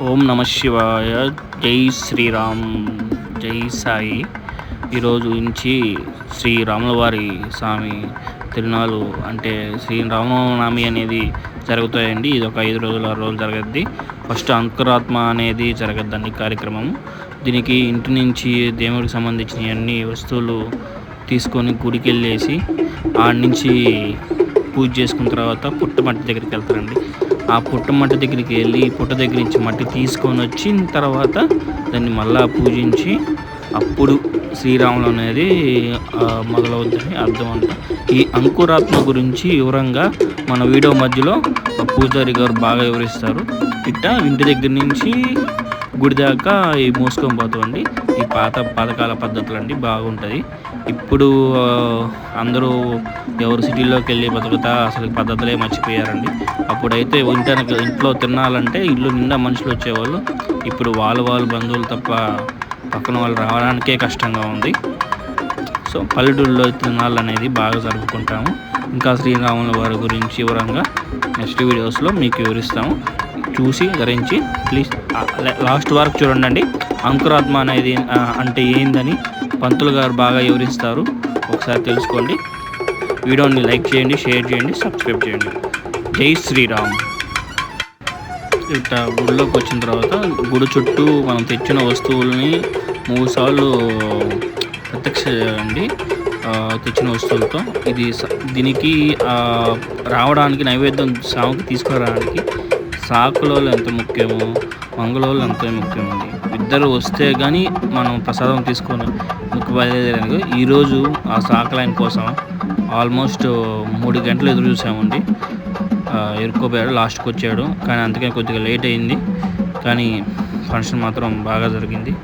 ఓం నమ శివాయ. జై శ్రీరామ్. జై సాయి. ఈరోజు నుంచి శ్రీ రాములవారి స్వామి తిరునాలు అంటే శ్రీ రామనవమి అనేది జరుగుతాయండి. ఇది ఒక ఐదు రోజులు ఆరు రోజులు జరగద్ది. ఫస్ట్ అంకురాత్మ అనేది జరగద్దండి కార్యక్రమం. దీనికి ఇంటి నుంచి దేవుడికి సంబంధించిన అన్ని వస్తువులు తీసుకొని గుడికి వెళ్ళేసి ఆడ నుంచి పూజ చేసుకున్న తర్వాత పుట్టమట్టి దగ్గరికి వెళ్తారండి. ఆ పుట్ట మట్టి దగ్గరికి వెళ్ళి పుట్ట దగ్గర నుంచి మట్టి తీసుకొని వచ్చిన తర్వాత దాన్ని మళ్ళా పూజించి అప్పుడు శ్రీరాములు అనేది మొదలవుతుందని మొదలవుద్దని అర్థం అంట ఈ అంకురాత్మ గురించి వివరంగా మన వీడియో మధ్యలో పూజారి గారు బాగా వివరిస్తారు. ఇట్ట ఇంటి దగ్గర నుంచి గుడి దాకా ఈ మోసుకొని పోతామండి. ఈ పాత పథకాల పద్ధతులు అండి బాగుంటుంది. ఇప్పుడు అందరూ ఎవరు సిటీలోకి వెళ్ళి బతుకుతా అసలు పద్ధతులే మర్చిపోయారండి. అప్పుడైతే ఇంటానికి ఇంట్లో తినాలంటే ఇల్లు నిండా మనుషులు వచ్చేవాళ్ళు. ఇప్పుడు వాళ్ళు వాళ్ళు బంధువులు తప్ప పక్కన వాళ్ళు రావడానికే కష్టంగా ఉంది. సో పల్లెటూరులో తినాలనేది బాగా జరుపుకుంటాము. ఇంకా శ్రీరాముల వారి గురించి వివరంగా నెక్స్ట్ వీడియోస్లో మీకు వివరిస్తాము. చూసి ధరించి ప్లీజ్ లాస్ట్ వరకు చూడండి అంకురాత్మ అనేది అంటే ఏందని పంతులు గారు బాగా వివరిస్తారు. ఒకసారి తెలుసుకోండి. వీడియోని లైక్ చేయండి షేర్ చేయండి సబ్స్క్రైబ్ చేయండి. జై శ్రీరామ్. ఇట్లా గుడిలోకి వచ్చిన తర్వాత గుడి చుట్టూ మనం తెచ్చిన వస్తువుల్ని మూడుసార్లు ప్రత్యక్ష అండి తెచ్చిన వస్తువులతో ఇది దీనికి రావడానికి నైవేద్యం సాగుకి తీసుకురావడానికి సాకులోళ్ళు ఎంత ముఖ్యమో మంగళోళ్ళు అంతే ముఖ్యమండి. ఇద్దరు వస్తే కానీ మనం ప్రసాదం తీసుకొని ముక్కు బయలుదేరాను ఈరోజు ఆ సాకలైన కోసం ఆల్మోస్ట్ మూడు గంటలు ఎదురు చూసామండి. ఆ, లాస్ట్కి వచ్చాడు. కానీ అందుకని కొద్దిగా లేట్ అయింది. కానీ ఫంక్షన్ మాత్రం బాగా జరిగింది.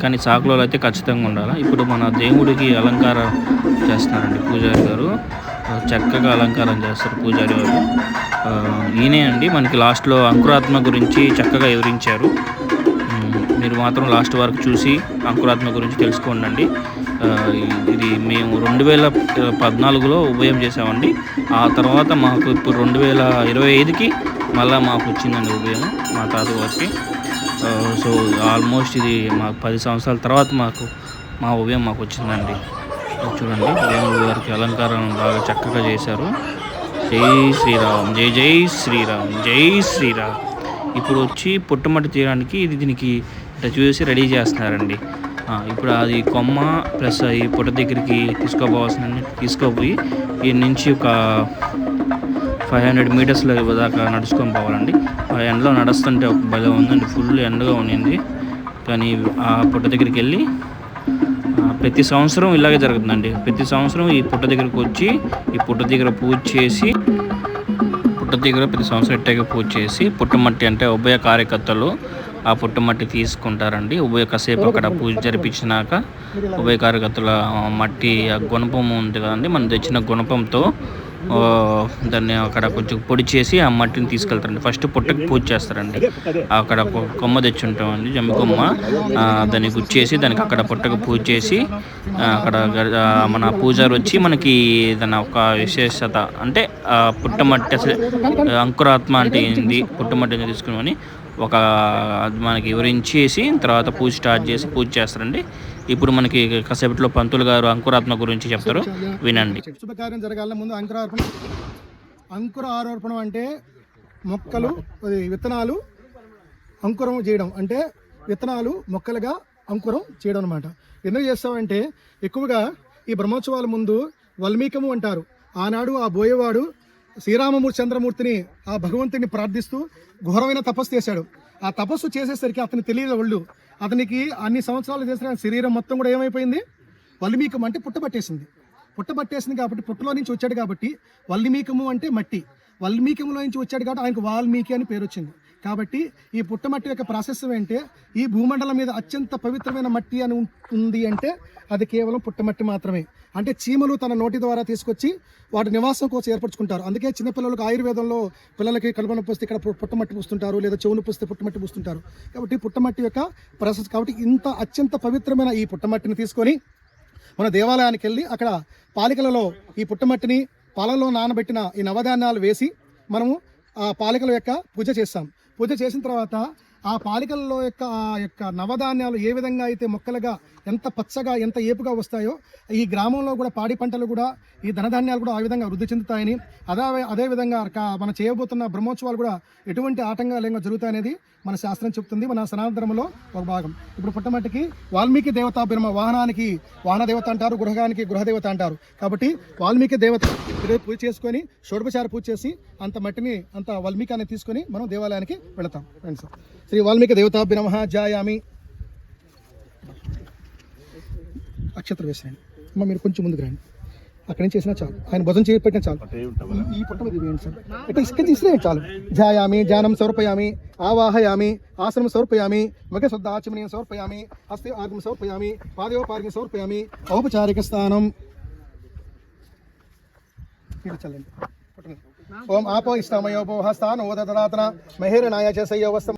కానీ సాకులో అయితే ఖచ్చితంగా ఉండాలి? ఇప్పుడు మన దేవుడికి అలంకారం చేస్తున్నారండి పూజారి గారు. చక్కగా అలంకారం చేస్తారు పూజారి గారు ఈయనే అండి మనకి లాస్ట్లో అంకురాత్మ గురించి చక్కగా వివరించారు. మీరు మాత్రం లాస్ట్ వరకు చూసి అంకురాత్మ గురించి తెలుసుకోండి ఇది మేము రెండు వేల పద్నాలుగులో ఉభయం చేసామండి ఆ తర్వాత మాకు ఇప్పుడు రెండు వేల ఇరవై ఐదుకి మళ్ళీ మాకు వచ్చిందండి ఉభయం మా తాత వారికి సో ఆల్మోస్ట్ ఇది మాకు పది సంవత్సరాల తర్వాత మాకు మా ఉభయం మాకు వచ్చిందండి. చూడండి దేవుడి గారికి అలంకారం బాగా చక్కగా చేశారు. జై శ్రీరామ్ జై జై శ్రీరామ్ జై శ్రీరామ్. ఇప్పుడు వచ్చి పుట్టమట్టి తీయడానికి ఇది దీనికి ఇట్లా చూసి రెడీ చేస్తున్నారండి. ఇప్పుడు అది కొమ్మ ప్లస్ ఈ పుట్ట దగ్గరికి తీసుకోపోవాల్సిన తీసుకోపోయి ఈ నుంచి ఒక ఫైవ్ హండ్రెడ్ మీటర్స్లో దాకా నడుచుకొని పోవాలండి. ఆ ఎండలో నడుస్తుంటే ఒక భలే ఉందండి. ఫుల్ ఎండగా ఉండింది. కానీ ఆ పుట్ట దగ్గరికి వెళ్ళి ప్రతి సంవత్సరం ఇలాగే జరుగుతుందండి. ప్రతి సంవత్సరం ఈ పుట్ట దగ్గరకు వచ్చి ఈ పుట్ట దగ్గర పూజ చేసి పుట్ట దగ్గర ప్రతి సంవత్సరం ఇట్టాగే పూజ చేసి పుట్టమట్టి అంటే ఉభయ కార్యకర్తలు ఆ పుట్టమట్టి తీసుకుంటారండి. ఉభయ కాసేపు అక్కడ పూజ జరిపించినాక ఉభయ కార్యకర్తల మట్టి ఆ గుణపం ఉంది కదండి. మనం తెచ్చిన గుణపంతో దాన్ని అక్కడ కొంచెం పొడి చేసి ఆ మట్టిని తీసుకెళ్తారండి. ఫస్ట్ పుట్టకి పూజ చేస్తారండి. అక్కడ కొమ్మ తెచ్చి ఉంటామండి జమ్మి కొమ్మ. దాన్ని గుచ్చేసి దానికి అక్కడ పుట్టకు పూజ చేసి అక్కడ మన పూజారి వచ్చి మనకి ఏదైనా ఒక విశేషత అంటే పుట్టమట్టి అసలు అంకురాత్మ అంటే ఏంది పుట్టమట్టిని తీసుకుని ఒక మనకి వివరించేసి తర్వాత పూజ స్టార్ట్ చేసి పూజ చేస్తారండి. ఇప్పుడు మనకి కాసేపట్లో పంతులు గారు అంకురాత్మ గురించి చెప్తారు. వినండి. శుభకార్యం జరగాల ముందు అంకురార్పణ. అంకుర ఆరోపణ అంటే మొక్కలు విత్తనాలు అంకురం చేయడం. అంటే విత్తనాలు మొక్కలుగా అంకురం చేయడం అనమాట ఎందుకు చేస్తామంటే ఎక్కువగా ఈ బ్రహ్మోత్సవాల ముందు వల్మీకము అంటారు. ఆనాడు ఆ బోయేవాడు శ్రీరామమూర్తి చంద్రమూర్తిని ఆ భగవంతుని ప్రార్థిస్తూ ఘోరమైన తపస్సు చేశాడు. ఆ తపస్సు చేసేసరికి అతని తెలియదు ఒళ్ళు. అతనికి అన్ని సంవత్సరాలు చేసిన శరీరం మొత్తం కూడా ఏమైపోయింది? వల్మీకం అంటే పుట్టబట్టేసింది. పుట్టబట్టేసింది కాబట్టి పుట్టలో నుంచి వచ్చాడు కాబట్టి వల్మీకము అంటే మట్టి. వల్మీకములో నుంచి వచ్చాడు కాబట్టి ఆయనకు వాల్మీకి అని పేరు వచ్చింది కాబట్టి ఈ పుట్టమట్టి యొక్క ప్రాసెస్ ఏంటంటే ఈ భూమండలం మీద అత్యంత పవిత్రమైన మట్టి అని ఉంది అంటే అది కేవలం పుట్టమట్టి మాత్రమే. అంటే చీమలు తన నోటి ద్వారా తీసుకొచ్చి వాటి నివాసం కోసం ఏర్పరచుకుంటారు. అందుకే చిన్నపిల్లలకు ఆయుర్వేదంలో పిల్లలకి కలుపన పూస్తే ఇక్కడ పుట్టమట్టి పూస్తుంటారు లేదా చెవులు పూస్తే పుట్టమట్టి పూస్తుంటారు. కాబట్టి పుట్టమట్టి యొక్క ప్రాసెస్ కాబట్టి ఇంత అత్యంత పవిత్రమైన ఈ పుట్టమట్టిని తీసుకొని మన దేవాలయానికి వెళ్ళి అక్కడ పాలికలలో ఈ పుట్టమట్టిని పాలలో నానబెట్టిన ఈ నవధాన్యాలు వేసి మనము ఆ పాలికల యొక్క పూజ చేస్తాం. పూజ చేసిన తర్వాత ఆ పాలికల్లో యొక్క ఆ యొక్క నవధాన్యాలు ఏ విధంగా అయితే మొక్కలుగా ఎంత పచ్చగా ఎంత ఏపుగా వస్తాయో ఈ గ్రామంలో కూడా పాడి పంటలు కూడా ఈ ధనధాన్యాలు కూడా ఆ విధంగా వృద్ధి చెందుతాయని అదే అదేవిధంగా మనం చేయబోతున్న బ్రహ్మోత్సవాలు కూడా ఎటువంటి ఆటంకాలంగా జరుగుతాయనేది మన శాస్త్రం చెప్తుంది. మన సనాతన ఒక భాగం. ఇప్పుడు పుట్టమట్టికి వాల్మీకి దేవతా బ్రహ్మ వాహనానికి వాహన దేవత అంటారు గృహగానికి గృహ దేవత అంటారు. కాబట్టి వాల్మీకి దేవత పూజ చేసుకొని షోడపచార పూజ చేసి అంత మట్టిని అంత వాల్మీకి అనేది తీసుకొని మనం దేవాలయానికి వెళతాం. ఫ్రెండ్స్ శ్రీ వాల్మీకి దేవతాభ్య జాయామి. అక్షత్ర వేసేయండి. అమ్మ మీరు కొంచెం ముందుకు రండి. అక్కడి నుంచి చేసినా చాలు. ఆయన భుజం చేయి పెట్టినా చాలు. ఈ- పుట్ట మీద వేయండి సార్. ఇట్లా ఇసుక తీసినా చాలు. ధ్యాయామి ధ్యానం సమర్పయామి ఆవాహయామి ఆసనం సమర్పయామి ముఖ శుద్ధ ఆచమనీయం సమర్పయామి హస్తే ఆగం సమర్పయామి పాదయోపార్గం సమర్పయామి ఔపచారిక స్థానం. చల్లండి. ఓం ఆపో ఇష్టామయోపో హస్తాన్ ఓదరాతన మహేరణాయ చేసయ్యో వస్తం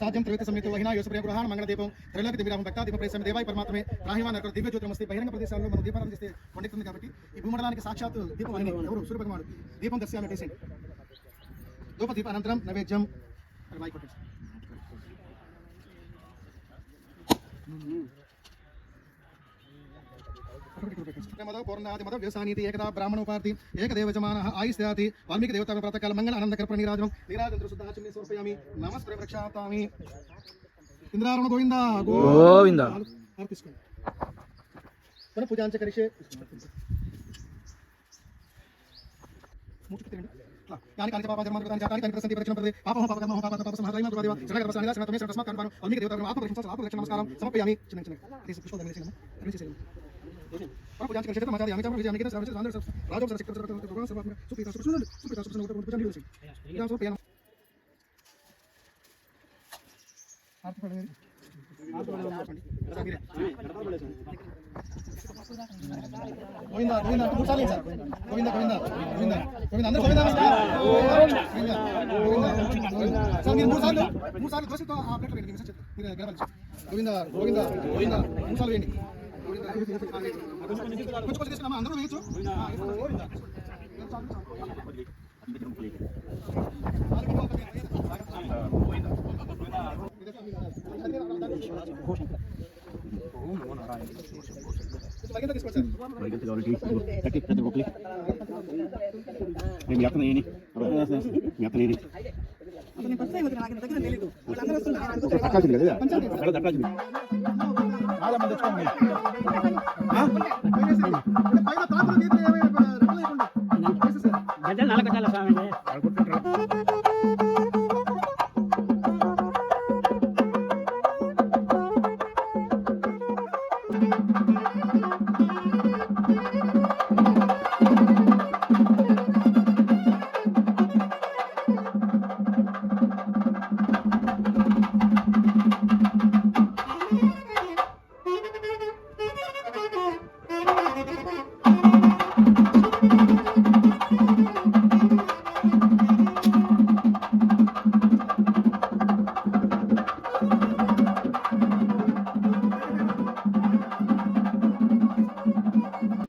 సాధ్యం త్రివిత తస్మా సుతః సమేత యోసప్రియ గృహాణ మంగళదీపం త్రైలోకి దివిరామం భక్తా దీప ప్రేసం దేవాయ పరమాత్మే రాహివాన్ అక్కడ దివ్య జ్యోతిరమస్తే బహిరంగ ప్రదేశాల్లో మనం దీపాలను చేస్తే పండితుంది కాబట్టి ఈ భూమండలానికి సాక్షాత్ దీపం ఎవరు సూర్యభగవానుడు దీపం దర్శనాలు పెట్టేసి ధూప దీప అనంతరం నైవేద్యం మైక్ కొట్టేసి. మద పూర్ణాది మద వ్యవసానీతి ఏకదా బ్రాహ్మణ ఉపాధి ఏకదేవ జమాన ఆయుష్యాతి వాల్మీకి దేవత ప్రాతకాల మంగళ ఆనంద కర్పణ నీరాజనం నీరాజంద్ర శుద్ధ ఆచమ్య సమర్పయామి నమస్కారం రక్షాతామి ఇంద్రారుణ గోవింద గోవింద. తీసుకోండి పునః పూజాంచ కరిషే మూచుకు తినండి. యాని కాని పాప జన్మ కృతాని జాతాని కాని ప్రసంతి పరిచయం ప్రదే పాపం పాప కర్మ పాప పాప సమహ దైవ దేవ శరణ గర్భ సానిదా శరణ తమే శరణ తస్మాత్ కర్మాను అల్మికి దేవత ఆత్మ పరిచయం ఆత్మ రక్షణ నమస్కారం సమర్పయామి చిన్న చిన్న తీసి పుష్పం దగ్గర చేసేయమ్మా అన్ని చేసేయమ్మా పునః పూజాంచ కరిషే మచాది యామి చామ విజయ అమికిత సర్వజ సాంద్ర రాజో సర శక్తి భగవాన్ సర్వాత్మ సుప్రీత సుప్రీత సుప్రీత సుప్రీత సుప్రీత పూజాని చేసి ఇలా సమర్పయామి ఆర్తి పడండి ఆర్తి పడండి సాగిరే గోవింద గోవింద మూడు సార్లు సార్ గోవింద గోవింద గోవింద గోవింద అందరూ గోవింద గోవింద గోవింద గోవింద సార్ మీరు మూడు సార్లు మూడు సార్లు దోశతో ఆ ప్లేట్లో వేయండి మీరు మీరు గెలవాలి గోవింద గోవింద గోవింద మూడు సార్లు వేయండి గోవింద కొంచెం కొంచెం తీసుకున్నామా అందరూ వేయచ్చు ఆ, మీ అతను మీ అతను మంది తెచ్చుకోండి నలకట్టాల స్వామి.